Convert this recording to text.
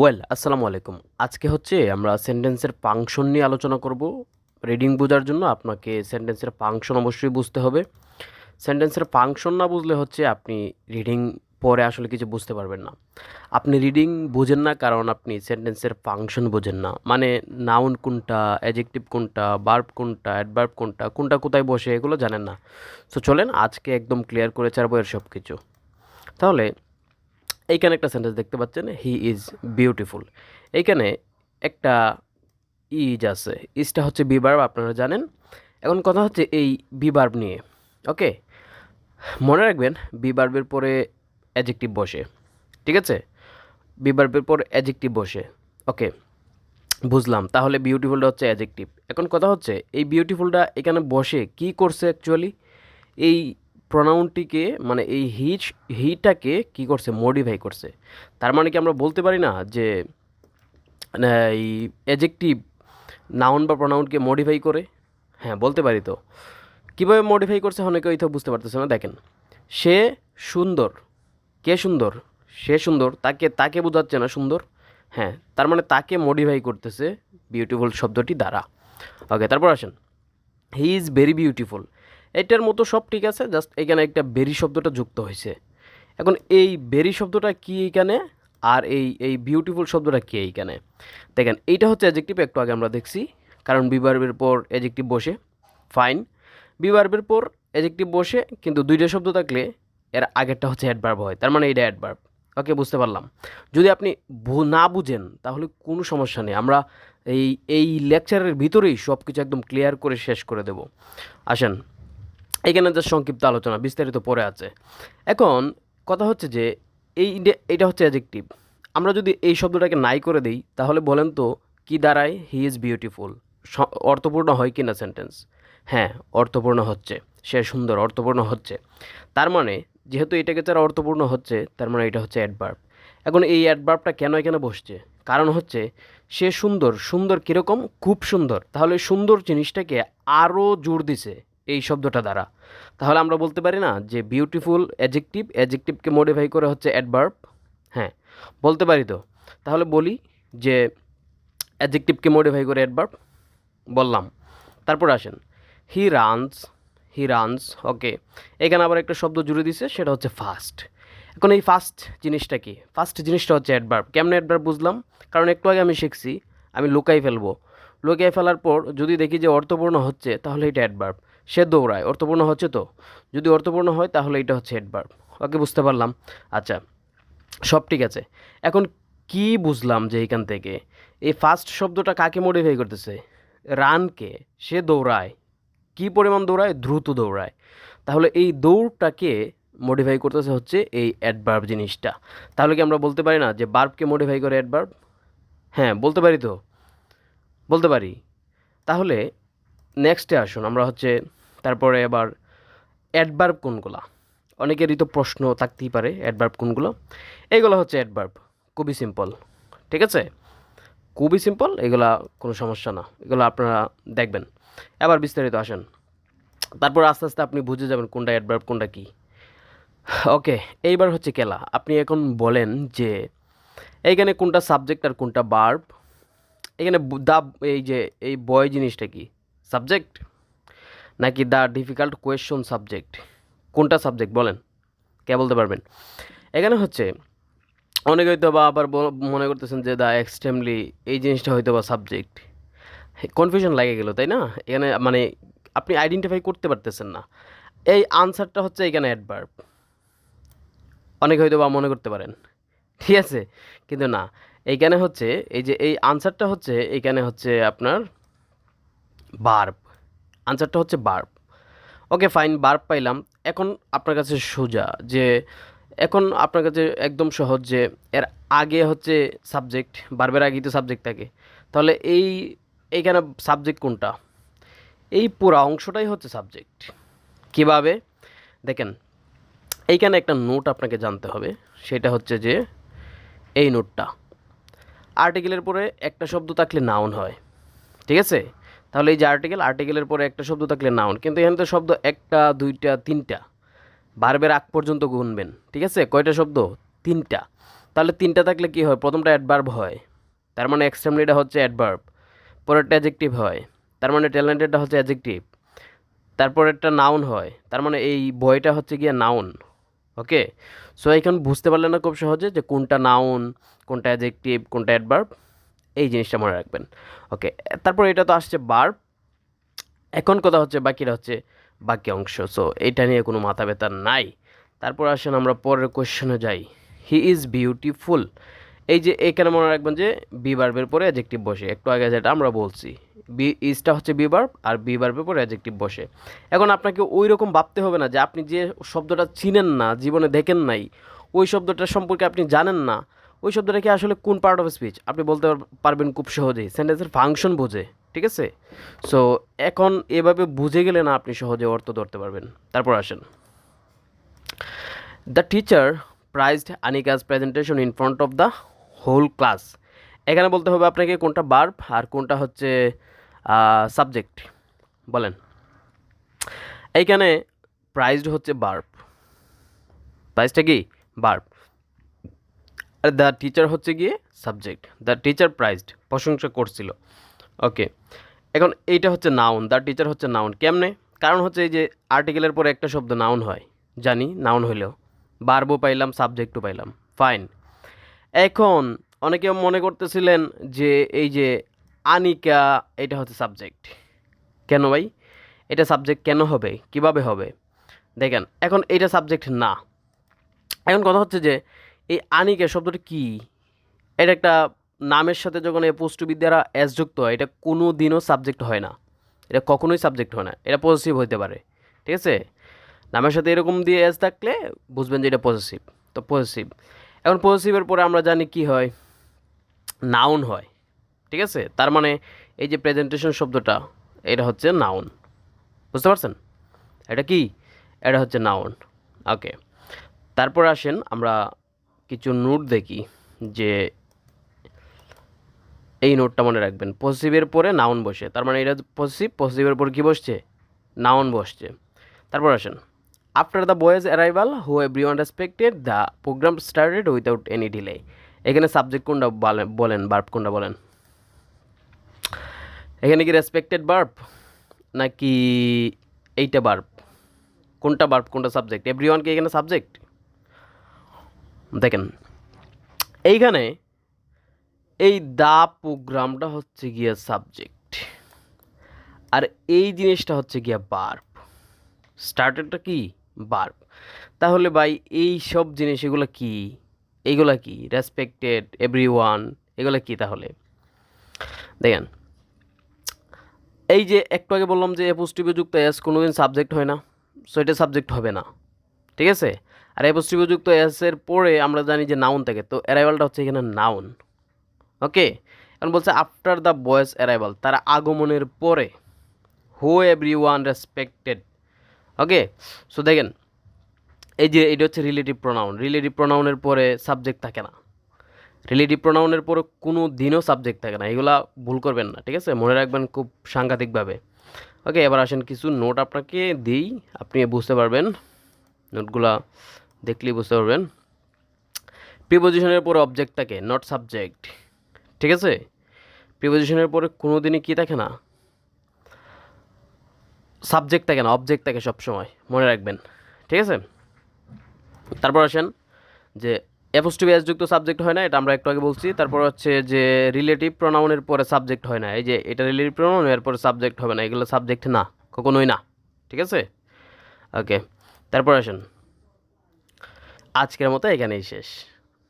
Well আসসালামু আলাইকুম। আজকে হচ্ছে আমরা সেন্টেন্সের ফাংশন নিয়ে আলোচনা করব। রিডিং বোঝার জন্য আপনাকে সেন্টেন্সের ফাংশন অবশ্যই বুঝতে হবে। সেন্টেন্সের ফাংশন না বুঝলে হচ্ছে আপনি রিডিং পরে আসলে কিছু বুঝতে পারবেন না। আপনি রিডিং বুঝেন না কারণ আপনি সেন্টেন্সের ফাংশন বোঝেন না। মানে নাউন কোনটা অ্যাজেক্টিভ কোনটা বার্ব কোনটা অ্যাডভার্ব কোনটা কোনটা কোথায় বসে এগুলো জানেন না। সো চলেন আজকে একদম ক্লিয়ার করে ছাড়বো এর সব কিছু তাহলে এইখানে একটা সেন্টেন্স দেখতে পাচ্ছেন হি ইজ বিউটিফুল এইখানে একটা ইজ আছে। ইজটা হচ্ছে বিবার্ব আপনারা জানেন। এখন কথা হচ্ছে এই বিবার্ব নিয়ে, ওকে? মনে রাখবেন বিবার্বের পরে অ্যাজেক্টিভ বসে, ঠিক আছে? বিবার্বের পর অ্যাজেক্টিভ বসে, ওকে? বুঝলাম, তাহলে বিউটিফুলটা হচ্ছে অ্যাজেক্টিভ এখন কথা হচ্ছে, এই বিউটিফুলটা এখানে বসে কি করছে অ্যাকচুয়ালি এই প্রনাউনটিকে মানে এই হিচ হিটাকে কি করছে? মডিফাই করছে। তার মানে কি আমরা বলতে পারি না যে এই অ্যাজেক্টিভ নাউন বা প্রনাউনকে মডিফাই করে? হ্যাঁ বলতে পারি তো। কীভাবে মডিফাই করছে অনেকে হয়তো বুঝতে পারতেছে না, দেখেন। সে সুন্দর। কে সুন্দর? সে সুন্দর। তাকে তাকে বোঝাচ্ছে না সুন্দর। হ্যাঁ তার মানে তাকে মডিফাই করতেছে বিউটিফুল শব্দটি দ্বারা। ওকে তারপর আসেন। হি ইজ ভেরি বিউটিফুল এটার মতো সব ঠিক আছে জাস্ট এখানে একটা বেরি শব্দটা যুক্ত হয়েছে। এখন এই বেরি শব্দটা কি এখানে আর এই এই বিউটিফুল শব্দটা কি এইখানে? দেখেন, এইটা হচ্ছে অ্যাজেক্টিভ একটু আগে আমরা দেখছি, কারণ বিবার্বের পর অ্যাজেক্টিভ বসে ফাইন বিবার্বের পর অ্যাজেক্টিভ বসে, কিন্তু দুইটা শব্দ থাকলে এর আগেরটা হচ্ছে অ্যাডভার্ব হয়, তার মানে এইটা অ্যাডভার্ব ওকে বুঝতে পারলাম। যদি আপনি না বুঝেন, তাহলে কোনো সমস্যা নেই। আমরা এই এই লেকচারের ভিতরেই সব কিছু একদম ক্লিয়ার করে শেষ করে দেব। আসেন। এখানে যে সংক্ষিপ্ত আলোচনা, বিস্তারিত পরে আছে। এখন কথা হচ্ছে যে, এই এইটা হচ্ছে অ্যাজেক্টিভ আমরা যদি এই শব্দটাকে নাই করে দিই, তাহলে বলেন তো, কি দাঁড়ায়? হি ইজ বিউটিফুল অর্থপূর্ণ হয় কি না সেন্টেন্স হ্যাঁ অর্থপূর্ণ হচ্ছে। সে সুন্দর, অর্থপূর্ণ হচ্ছে। তার মানে যেহেতু এটাকে তারা অর্থপূর্ণ হচ্ছে, তার মানে এটা হচ্ছে অ্যাডভার্ব এখন এই অ্যাডভার্বটা কেন এখানে বসছে? কারণ হচ্ছে, সে সুন্দর সুন্দর কীরকম? খুব সুন্দর। তাহলে সুন্দর জিনিসটাকে আরও জোর দিছে। এই শব্দটা দ্বারা। তাহলে আমরা বলতে পারি না যে বিউটিফুল অ্যাজেক্টিভ অ্যাজেক্টিভকে মডিফাই করে হচ্ছে অ্যাডভার্ব হ্যাঁ বলতে পারি তো? তাহলে বলি যে অ্যাজেক্টিভকে মডিফাই করে অ্যাডভার্ব বললাম। তারপর আসেন হি রানস হি রানস ওকে এখানে আবার একটা শব্দ জুড়ে দিছে, সেটা হচ্ছে ফাস্ট এখন এই ফাস্ট জিনিসটা কি? ফাস্ট জিনিসটা হচ্ছে অ্যাডভার্ব কেমন অ্যাডভার্ব বুঝলাম? কারণ একটু আগে আমি শিখছি, আমি লুকাই ফেলব। লুকাই ফেলার পর যদি দেখি যে অর্থপূর্ণ হচ্ছে, তাহলে এটা অ্যাডভার্ব সে দৌড়ায়, অর্থপূর্ণ হচ্ছে তো? যদি অর্থপূর্ণ হয়, তাহলে এটা হচ্ছে অ্যাডভার্ব ওকে, বুঝতে পারলাম। আচ্ছা সব ঠিক আছে। এখন কি বুঝলাম যে এখান থেকে? এই ফার্স্ট শব্দটা কাকে মডিফাই করতেছে? রানকে। সে দৌড়ায়। কি পরিমাণ দৌড়ায়? দ্রুত দৌড়ায়। তাহলে এই দৌড়টাকে মডিফাই করতেছে হচ্ছে এই অ্যাডভার্ব জিনিসটা। তাহলে কি আমরা বলতে পারি না যে বার্বকে মডিফাই করে অ্যাডভার্ব হ্যাঁ বলতে পারি তো? বলতে পারি। তাহলে নেক্সটে আসুন, আমরা হচ্ছে তারপরে আবার অ্যাডভার্ব কোনগুলা? অনেকেরই তো প্রশ্ন থাকতেই পারে অ্যাডভার্ব কোনগুলো? এইগুলো হচ্ছে অ্যাডভার্ব খুবই সিম্পল ঠিক আছে? খুবই সিম্পল এগুলা কোনো সমস্যা না, এগুলো আপনারা দেখবেন। এবার বিস্তারিত আসেন। তারপর আস্তে আস্তে আপনি বুঝে যাবেন কোনটা অ্যাডভার্ব কোনটা কী। ওকে, এইবার হচ্ছে কেলা আপনি এখন বলেন যে এইখানে কোনটা সাবজেক্ট আর কোনটা বার্ব এখানে দা এই যে, এই বয় জিনিসটা কি? সাবজেক্ট নাকি দ্য ডিফিকাল্ট কোয়েশ্চন সাবজেক্ট? কোনটা সাবজেক্ট বলেন? কে বলতে পারবেন? এখানে হচ্ছে, অনেকে হয়তো বা আবার মনে করতেছেন যে দ্য এক্সট্রিমলি এই জিনিসটা হয়তো বা সাবজেক্ট। কনফিউশন লাগে গেল, তাই না? এখানে মানে আপনি আইডেন্টিফাই করতে পারতেছেন না। এই আনসারটা হচ্ছে এখানে অ্যাডভার্ব অনেকে হয়তো বা মনে করতে পারেন। ঠিক আছে? কিন্তু না এইখানে হচ্ছে, এই যে এই আনসারটা হচ্ছে এইখানে হচ্ছে আপনার বার্ব আনসারটা হচ্ছে বার্ব ওকে ফাইন বার্ব পাইলাম। এখন আপনার কাছে সোজা যে, এখন আপনার কাছে একদম সহজ যে, এর আগে হচ্ছে সাবজেক্ট বার্বের আগেই তো সাবজেক্ট থাকে। তাহলে এই, এইখানে সাবজেক্ট কোনটা? এই পুরো অংশটাই হচ্ছে সাবজেক্ট কীভাবে? দেখেন, এইখানে একটা নোট আপনাকে জানতে হবে। সেটা হচ্ছে যে, এই নোটটা আর্টিকেলের পরে একটা শব্দ থাকলে নাউন হয়। ঠিক আছে? তাহলে এই যে আর্টিকেল আর্টিকেলের পরে একটা শব্দ থাকলে নাউন কিন্তু এখানে তো শব্দ একটা, দুইটা, তিনটা। বারবের আগ পর্যন্ত গুনবেন, ঠিক আছে? কয়টা শব্দ? তিনটা। তাহলে তিনটা থাকলে কি হয়? প্রথমটা অ্যাডভার্ব হয়, তার মানে এক্সট্রিমলিটা হচ্ছে অ্যাডভার্ব পরেরটা অ্যাজেক্টিভ হয়, তার মানে ট্যালেন্টেডটা হচ্ছে অ্যাজেক্টিভ একটা নাউন হয়, তার মানে এই বইটা হচ্ছে গিয়ে নাউন ওকে সো এখন বুঝতে পারলেন না খুব সহজে যে কোনটা নাউন কোনটা অ্যাজেক্টিভ কোনটা অ্যাডভার্ব এই জিনিসটা মনে রাখবেন। ওকে, তারপর এটা তো আসছে বার। এখন কথা হচ্ছে বাকিটা হচ্ছে বাকি অংশ। সো এটা নিয়ে কোনো মাথা ব্যথা নাই। তারপর আসেন আমরা পরের কোয়েশ্চনে যাই। হি ইজ বিউটিফুল এই যে এখানে মনে রাখবেন যে বি বার্বের পরে অ্যাজেক্টিভ বসে। একটু আগে যেটা আমরা বলছি। বি ইজটা হচ্ছে বি বার্ব আর বি বার্বের পরে অ্যাজেক্টিভ বসে। এখন আপনাকে ওই রকম ভাবতে হবে না যে আপনি যে শব্দটা চিনেন না, জীবনে দেখেন নাই, ওই শব্দটা সম্পর্কে আপনি জানেন না ওই শব্দটা কি আসলে কোন পার্ট অফ স্পিচ আপনি বলতে পারবেন খুব সহজেই। সেন্টেন্সের ফাংশন বোঝে, ঠিক আছে? সো এখন এভাবে বুঝে গেলে না আপনি সহজে অর্থ ধরতে পারবেন। তারপর আসেন। The teacher praised Anika's presentation in front of the whole class এখানে বলতে হবে আপনাকে কোনটা বার্ব আর কোনটা হচ্ছে সাবজেক্ট বলেন। এইখানে প্রাইজড হচ্ছে বার্ব প্রাইজটা কি? বার্ব আর দ্য টিচার হচ্ছে গিয়ে সাবজেক্ট দ্য টিচার প্রাইজড প্রশংসা করছিল। ওকে এখন এইটা হচ্ছে নাউন দ্য টিচার হচ্ছে নাউন কেমনে? কারণ হচ্ছে এই যে আর্টিকেলের পরে একটা শব্দ নাউন হয়, জানি নাউন হইলেও। বারবো পাইলাম সাবজেক্টও পাইলাম ফাইন এখন অনেকে মনে করতেছিলেন যে এই যে আনিকা, এটা হচ্ছে সাবজেক্ট কেন ভাই? এটা সাবজেক্ট কেন হবে? কীভাবে হবে? দেখেন, এখন এটা সাবজেক্ট না। এখন কথা হচ্ছে যে এই আনিকা শব্দটা কি? এটা একটা নামের সাথে যখন এই পুষ্টবিদ দ্বারা এস যুক্ত হয়, এটা কোনো দিনও সাবজেক্ট হয় না। এটা কখনোই সাবজেক্ট হয় না। এটা পজিটিভ হইতে পারে। ঠিক আছে? নামের সাথে এরকম দিয়ে এস থাকলে বুঝবেন যে এটা পজিটিভ তো পজিটিভ এখন পজিটিভের পরে আমরা জানি কি হয়? নাউন হয়। ঠিক আছে? তার মানে এই যে প্রেজেন্টেশন শব্দটা, এটা হচ্ছে নাউন বুঝতে পারছেন? এটা কি? এটা হচ্ছে নাউন ওকে তারপর আসেন আমরা কিছু নোট দেখি যে এই নোটটা মনে রাখবেন। পজিটিভের পরে নাউন বসে। তার মানে এটা পজিটিভ পজিটিভের পর কী বসছে? নাউন বসছে। তারপর আসেন। After the boys arrival who every one respected the programme started without any delay এখানে সাবজেক্ট কোনটা বলে- বলেন বার্ব কোনটা বলেন? এখানে কি রেসপেক্টেড বার্ব নাকি এইটা বার্ব কোনটা বার্ব কোনটা সাবজেক্ট এভরি ওয়ান কি এখানে সাবজেক্ট দেখেন, এইখানে এই দা প্রোগ্রামটা হচ্ছে গিয়া সাবজেক্ট আর এই জিনিসটা হচ্ছে গিয়া বার্ব স্টার্টারটা কি? বার্ব তাহলে ভাই, এই সব জিনিস, এগুলো কি? এইগুলা কি? রেসপেক্টেড এভরি ওয়ান এগুলো কি তাহলে? দেখেন, এই যে একটু আগে বললাম যে এপোস্টিভে যুক্ত এস কোনোদিন সাবজেক্ট হয় না সো এটা সাবজেক্ট হবে না। ঠিক আছে? আর এপোস্টিভে যুক্ত এস এর পরে আমরা জানি যে নাউন থাকে, তো অ্যারাইভালটা হচ্ছে এখানে নাউন ওকে এখন বলছে আফটার দ্য বয়েস অ্যারাইভাল তার আগমনের পরে who every one respected okay so দেখেন, এই যে এটা হচ্ছে রিলেটিভ প্রোনাউন রিলেটিভ প্রোনাউনের পরে সাবজেক্ট থাকে না। রিলেটিভ প্রোনাউনের পরে কোনো দিনও সাবজেক্ট থাকে না, এগুলা ভুল করবেন না, ঠিক আছে? মনে রাখবেন খুব সাংঘাতিকভাবে। ওকে এবার আসেন কিছু নোট আপনাকে দিই, আপনি বুঝতে পারবেন। নোটগুলা দেখলেই বুঝতে পারবেন। প্রিপোজিশনের পরে অবজেক্ট থাকে নট সাবজেক্ট ঠিক আছে? প্রিপোজিশনের পরে কোনো দিনই কী থাকে না? সাবজেক্ট থাকে না অবজেক্ট থাকে সবসময়, মনে রাখবেন। ঠিক আছে? তারপর আসেন যে অ্যাপোস্টিভ এস যুক্ত সাবজেক্ট হয় না, এটা আমরা একটু আগে বলছি। তারপর হচ্ছে যে রিলেটিভ প্রোনাউনের পরে সাবজেক্ট হয় না, এই যে এটা রিলেটিভ প্রোনাউন এর পরে সাবজেক্ট হবে না, এগুলো সাবজেক্ট না, কখনোই না। ঠিক আছে? ওকে তারপর আসুন। আজকের মতো এখানেই শেষ।